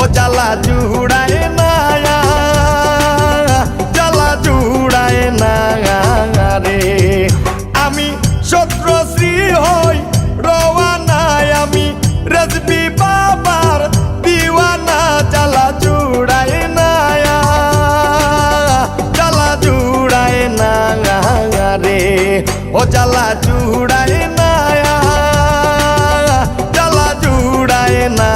ও জ্বালা জুড়ায় না জ্বালা জুড়ায় না রে। আমি শত্রশ্রী হই, রওয়ানায় আমি রজবি বাবার দিওয়ানা। জ্বালা জুড়ায় না জ্বালা জুড়ায় না রে। ও জ্বালা জুড়ায় না জ্বালা জুড়ায় না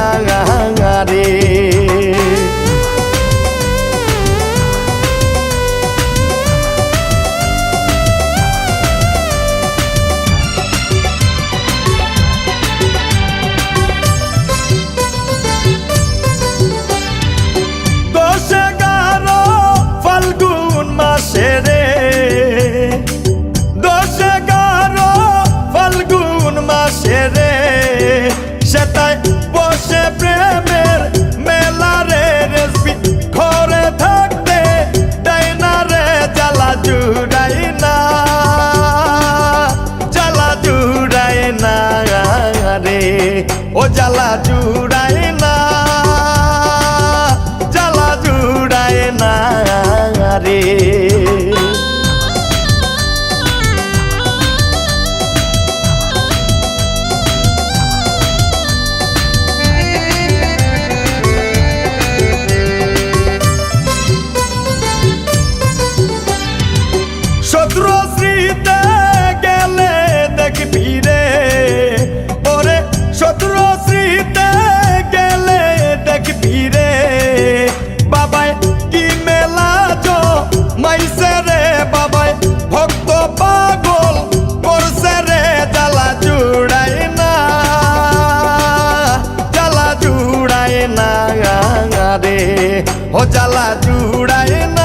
ও জ্বালা জুড়ায় না জ্বালা জুড়ায় না রে। ও জ্বালা জুড়ায় না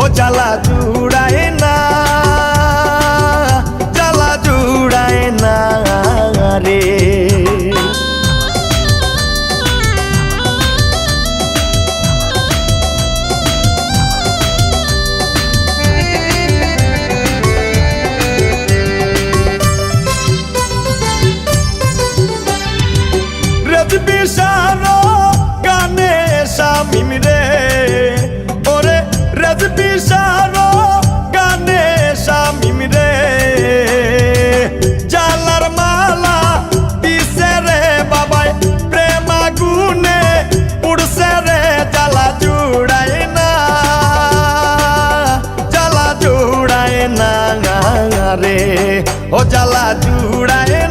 ও জ্বালা জুড়ায়ে রে। ও জ্বালা জুড়ায়